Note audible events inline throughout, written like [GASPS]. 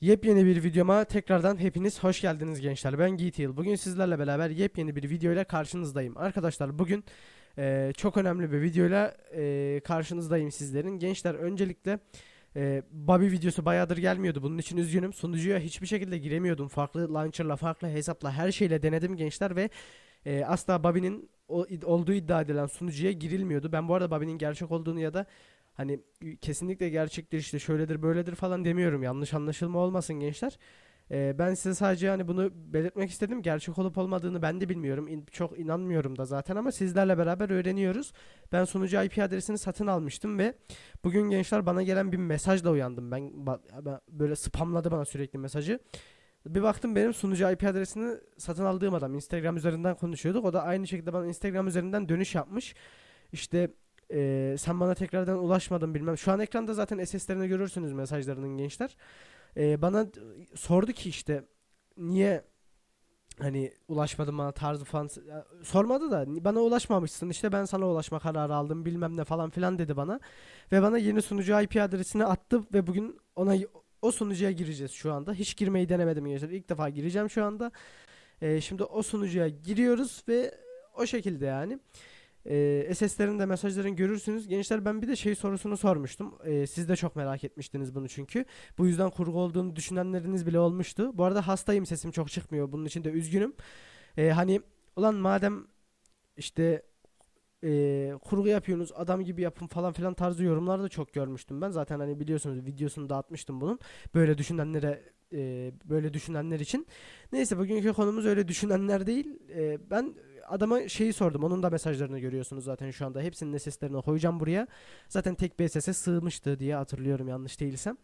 Yepyeni bir videoma tekrardan hepiniz hoş geldiniz gençler. Ben Geetil. Bugün sizlerle beraber yepyeni bir videoyla karşınızdayım. Arkadaşlar bugün eee, çok önemli bir videoyla eee, karşınızdayım sizlerin. Gençler öncelikle eee Bobby videosu bayağıdır gelmiyordu. Bunun için üzgünüm. Sunucuya hiçbir şekilde giremiyordum. Farklı launcher'la, farklı hesapla her şeyle denedim gençler ve eee, asla Bobby'nin olduğu iddia edilen sunucuya girilmiyordu. Ben bu arada Bobby'nin gerçek olduğunu ya da Hani kesinlikle gerçektir işte şöyledir böyledir falan demiyorum. Yanlış anlaşılma olmasın gençler. Ee, ben size sadece hani bunu belirtmek istedim. Gerçek olup olmadığını ben de bilmiyorum. İn- çok inanmıyorum da zaten ama sizlerle beraber öğreniyoruz. Ben sunucu IP adresini satın almıştım ve bugün gençler bana gelen bir mesajla uyandım. Ben ba- böyle spamladı bana sürekli mesajı. Bir baktım benim sunucu IP adresini satın aldığım adam Instagram üzerinden konuşuyorduk. O da aynı şekilde bana Instagram üzerinden dönüş yapmış. İşte ee, sen bana tekrardan ulaşmadın bilmem. Şu an ekranda zaten SS'lerini görürsünüz mesajlarının gençler. Ee, bana sordu ki işte niye hani ulaşmadın bana tarzı falan? Sormadı da "Ni- bana ulaşmamışsın. İşte ben sana ulaşma kararı aldım bilmem ne falan filan dedi bana. Ve bana yeni sunucu IP adresini attı ve bugün ona o sunucuya gireceğiz şu anda. Hiç girmeyi denemedim gençler. İlk defa gireceğim şu anda. Ee, şimdi o sunucuya giriyoruz ve o şekilde yani ee, SS'lerin de mesajların görürsünüz. Gençler ben bir de şey sorusunu sormuştum. Ee, siz de çok merak etmiştiniz bunu çünkü. Bu yüzden kurgu olduğunu düşünenleriniz bile olmuştu. Bu arada hastayım sesim çok çıkmıyor. Bunun için de üzgünüm. Ee, hani ulan madem işte ee, kurgu yapıyorsunuz adam gibi yapın falan filan tarzı yorumlar da çok görmüştüm ben. Zaten hani biliyorsunuz videosunu dağıtmıştım bunun. Böyle düşünenlere ee, böyle düşünenler için. Neyse bugünkü konumuz öyle düşünenler değil. Ee, ben adama şeyi sordum. Onun da mesajlarını görüyorsunuz zaten şu anda. Hepsinin seslerini koyacağım buraya. Zaten tek bir SS'e sığmıştı diye hatırlıyorum yanlış değilsem.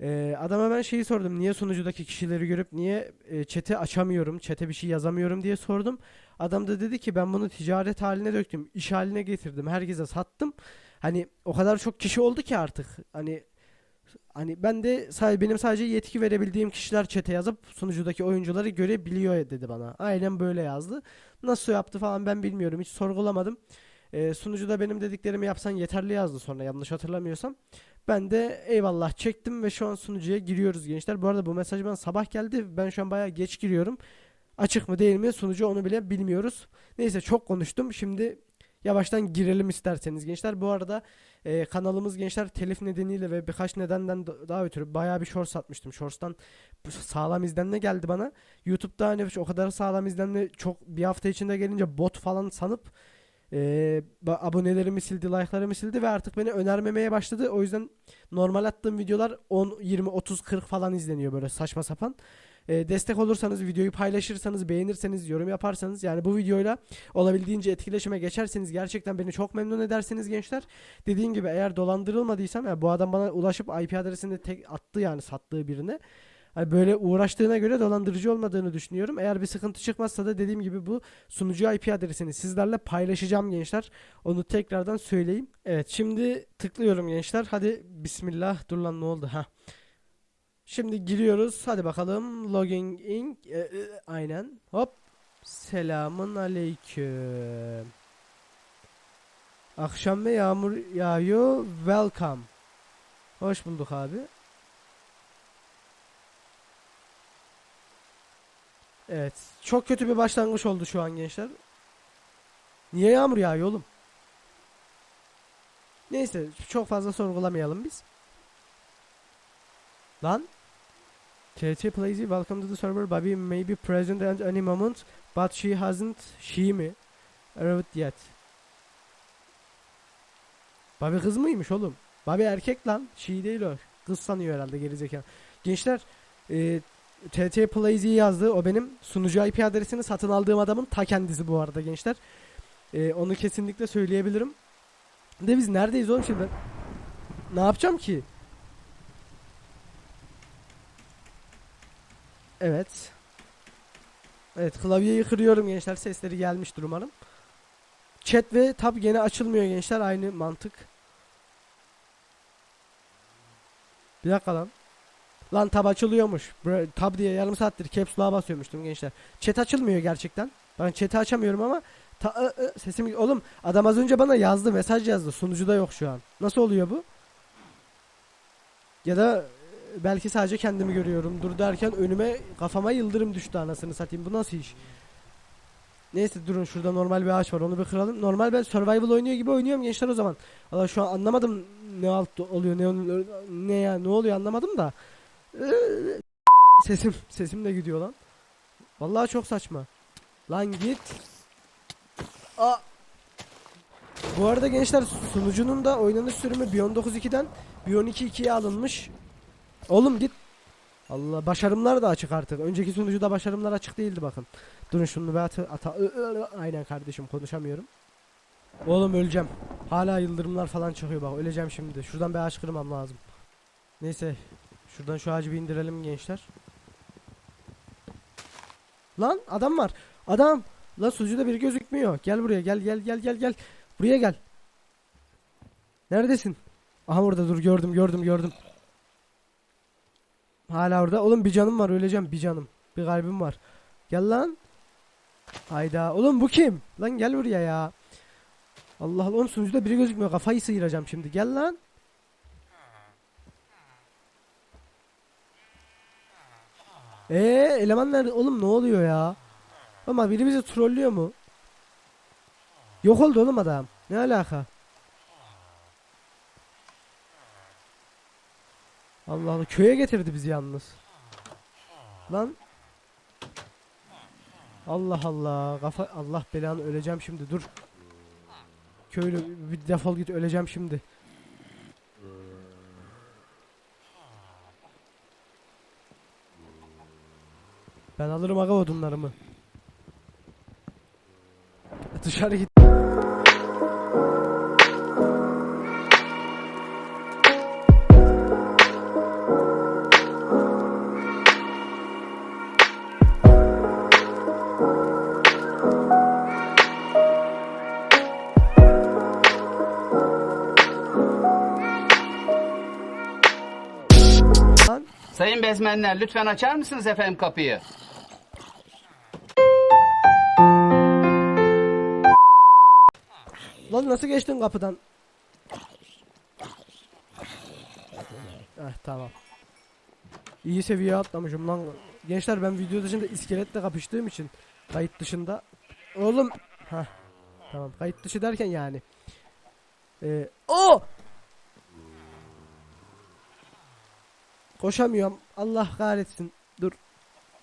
Ee, adama ben şeyi sordum. Niye sunucudaki kişileri görüp niye e, chat'i açamıyorum, chat'e bir şey yazamıyorum diye sordum. Adam da dedi ki ben bunu ticaret haline döktüm, iş haline getirdim, herkese sattım. Hani o kadar çok kişi oldu ki artık. Hani Hani ben de benim sadece yetki verebildiğim kişiler çete yazıp sunucudaki oyuncuları görebiliyor dedi bana. Aynen böyle yazdı. Nasıl yaptı falan ben bilmiyorum. Hiç sorgulamadım. Ee, sunucuda benim dediklerimi yapsan yeterli yazdı sonra yanlış hatırlamıyorsam. Ben de eyvallah çektim ve şu an sunucuya giriyoruz gençler. Bu arada bu mesaj bana sabah geldi. Ben şu an bayağı geç giriyorum. Açık mı değil mi sunucu onu bile bilmiyoruz. Neyse çok konuştum. Şimdi yavaştan girelim isterseniz gençler. Bu arada ee, kanalımız gençler telif nedeniyle ve birkaç nedenden da- daha ötürü bayağı bir short satmıştım. Shorts'tan sağlam izlenme geldi bana. YouTube'da hani o kadar sağlam izlenme çok bir hafta içinde gelince bot falan sanıp ba- abonelerimi sildi, like'larımı sildi ve artık beni önermemeye başladı. O yüzden normal attığım videolar 10, 20, 30, 40 falan izleniyor böyle saçma sapan. Ee, destek olursanız, videoyu paylaşırsanız, beğenirseniz, yorum yaparsanız yani bu videoyla olabildiğince etkileşime geçerseniz gerçekten beni çok memnun edersiniz gençler. Dediğim gibi eğer dolandırılmadıysam ya bu adam bana ulaşıp IP adresini tek attı yani sattığı birine. Hani böyle uğraştığına göre dolandırıcı olmadığını düşünüyorum. Eğer bir sıkıntı çıkmazsa da dediğim gibi bu sunucu IP adresini sizlerle paylaşacağım gençler. Onu tekrardan söyleyeyim. Evet şimdi tıklıyorum gençler. Hadi bismillah. Dur lan ne oldu? ha? Şimdi giriyoruz. Hadi bakalım. Logging in. E, e, aynen. Hop. Selamun aleyküm. Akşam ve yağmur yağıyor. Welcome. Hoş bulduk abi. Evet. Çok kötü bir başlangıç oldu şu an gençler. Niye yağmur yağıyor oğlum? Neyse çok fazla sorgulamayalım biz. Lan. TT Plazy welcome to the server. Bobby may be present at any moment but she hasn't she mi? arrived yet. Bobby kız mıymış oğlum? Bobby erkek lan. She değil o. Kız sanıyor herhalde gerizekalı. Gençler e, TT Plazy yazdı. O benim sunucu IP adresini satın aldığım adamın ta kendisi bu arada gençler. E, onu kesinlikle söyleyebilirim. De biz neredeyiz oğlum şimdi? Ne yapacağım ki? Evet. Evet klavyeyi kırıyorum gençler. Sesleri gelmiştir umarım. Chat ve tab gene açılmıyor gençler. Aynı mantık. Bir dakika lan. Lan tab açılıyormuş. Tab diye yarım saattir caps lock'a basıyormuştum gençler. Chat açılmıyor gerçekten. Ben chat'i açamıyorum ama ta- ı- ı- sesim oğlum adam az önce bana yazdı mesaj yazdı. Sunucuda yok şu an. Nasıl oluyor bu? Ya da belki sadece kendimi görüyorum. Dur derken önüme kafama yıldırım düştü anasını satayım. Bu nasıl iş? Neyse durun şurada normal bir ağaç var onu bir kıralım. Normal ben survival oynuyor gibi oynuyorum gençler o zaman. Valla şu an anlamadım ne alt oluyor ne ne ya ne oluyor anlamadım da. Sesim sesim de gidiyor lan. Vallahi çok saçma. Lan git. Aa. Bu arada gençler sunucunun da oynanış sürümü Beyond 9.2'den Beyond 2.2'ye alınmış. Oğlum git. Allah başarımlar da açık artık. Önceki sunucuda başarımlar açık değildi bakın. Durun şunu bir ata, ata aynen kardeşim konuşamıyorum. Oğlum öleceğim. Hala yıldırımlar falan çıkıyor bak öleceğim şimdi. Şuradan bir ağaç kırmam lazım. Neyse şuradan şu ağacı bir indirelim gençler. Lan adam var. Adam. Lan sunucuda biri gözükmüyor. Gel buraya gel gel gel gel gel. Buraya gel. Neredesin? Aha orada dur gördüm gördüm gördüm. Hala orada. Oğlum bir canım var öleceğim bir canım. Bir kalbim var. Gel lan. Hayda. Oğlum bu kim? Lan gel buraya ya. Allah Allah. Oğlum sunucuda biri gözükmüyor. Kafayı sıyıracağım şimdi. Gel lan. Ee eleman nerede? Oğlum ne oluyor ya? Ama biri bizi trollüyor mu? Yok oldu oğlum adam. Ne alaka? Allah Allah köye getirdi bizi yalnız. Lan. Allah Allah kafa Allah belanı öleceğim şimdi dur. Köylü bir defol git öleceğim şimdi. Ben alırım aga odunlarımı. Dışarı git. Sayın bezmenler lütfen açar mısınız efendim kapıyı? Lan nasıl geçtin kapıdan? Eh tamam. İyi seviye atlamışım lan. Gençler ben video dışında iskeletle kapıştığım için kayıt dışında oğlum ha tamam kayıt dışı derken yani. Ee, o Koşamıyorum. Allah kahretsin. Dur.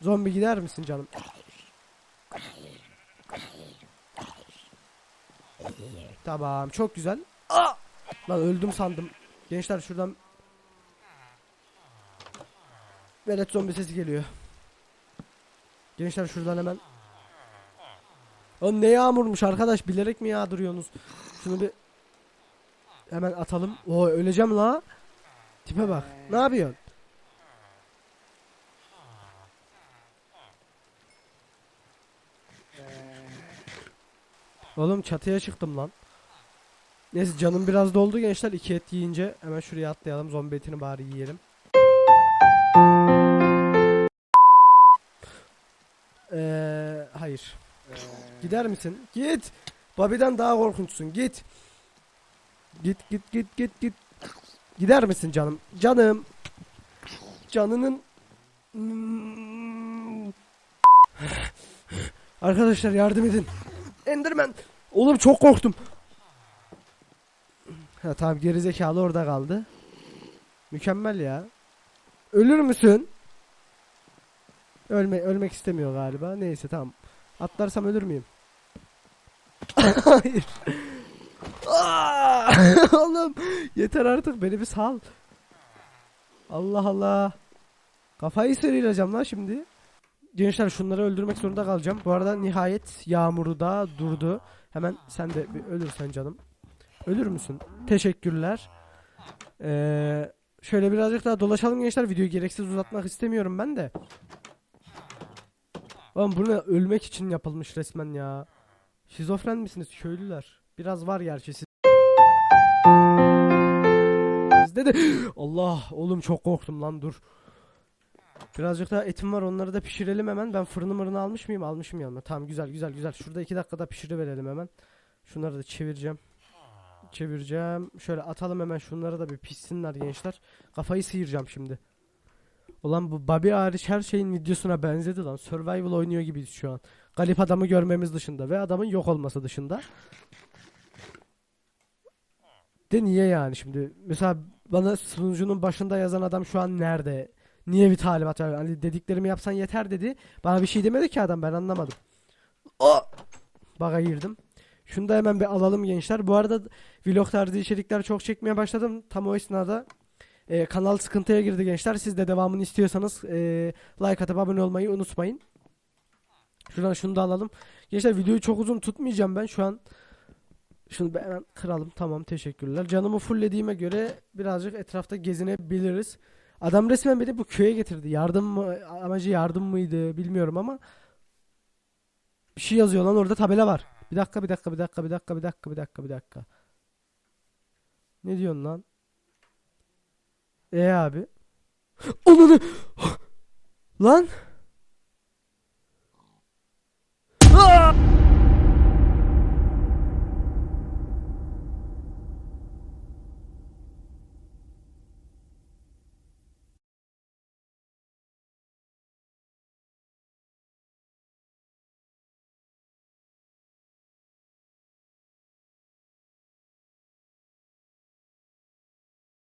Zombi gider misin canım? Tamam çok güzel. Aa! Lan öldüm sandım. Gençler şuradan Velet zombi sesi geliyor. Gençler şuradan hemen Oğlum ne yağmurmuş arkadaş bilerek mi yağdırıyorsunuz? Şunu bir hemen atalım. Oo öleceğim la. Tipe bak. Ne yapıyorsun? Oğlum çatıya çıktım lan. Neyse canım biraz doldu gençler. iki et yiyince hemen şuraya atlayalım. Zombi etini bari yiyelim. Eee hayır. Gider misin? Git. Bobby'den daha korkunçsun. Git. Git git git git git. Gider misin canım? Canım. Canının Hmm. Arkadaşlar yardım edin. Enderman. Oğlum çok korktum. Ha tamam gerizekalı orada kaldı. Mükemmel ya. Ölür müsün? Ölme ölmek istemiyor galiba. Neyse tamam. Atlarsam ölür müyüm? Hayır. Aa! [LAUGHS] Oğlum yeter artık beni bir sal. Allah Allah. Kafayı sıyıracağım lan şimdi. Gençler şunları öldürmek zorunda kalacağım. Bu arada nihayet yağmuru da durdu. Hemen sen de bir ölürsen canım. Ölür müsün? Teşekkürler. Ee, şöyle birazcık daha dolaşalım gençler. Videoyu gereksiz uzatmak istemiyorum ben de. Oğlum bu ne? Ölmek için yapılmış resmen ya. Şizofren misiniz köylüler? Biraz var gerçi siz. Sizde de [GASPS] Allah oğlum çok korktum lan dur. Birazcık daha etim var onları da pişirelim hemen. Ben fırını mırını almış mıyım? Almışım yanıma. Tamam güzel güzel güzel. Şurada iki dakikada pişiriverelim hemen. Şunları da çevireceğim. Çevireceğim. Şöyle atalım hemen şunları da bir pişsinler gençler. Kafayı sıyıracağım şimdi. Ulan bu Bobby hariç her şeyin videosuna benzedi lan. Survival oynuyor gibiyiz şu an. Galip adamı görmemiz dışında ve adamın yok olması dışında. De niye yani şimdi? Mesela bana sunucunun başında yazan adam şu an nerede? Niye bir talimat ver? Hani dediklerimi yapsan yeter dedi. Bana bir şey demedi ki adam ben anlamadım. O Baga girdim. Şunu da hemen bir alalım gençler. Bu arada vlog tarzı içerikler çok çekmeye başladım. Tam o esnada e, kanal sıkıntıya girdi gençler. Siz de devamını istiyorsanız e, like atıp abone olmayı unutmayın. Şuradan şunu da alalım. Gençler videoyu çok uzun tutmayacağım ben şu an. Şunu hemen kıralım. Tamam teşekkürler. Canımı fulllediğime göre birazcık etrafta gezinebiliriz. Adam resmen beni bu köye getirdi. Yardım mı, amacı yardım mıydı bilmiyorum ama bir şey yazıyor lan orada tabela var. Bir dakika bir dakika bir dakika bir dakika bir dakika bir dakika bir dakika. Ne diyorsun lan? E abi. Onu Lan! Aa!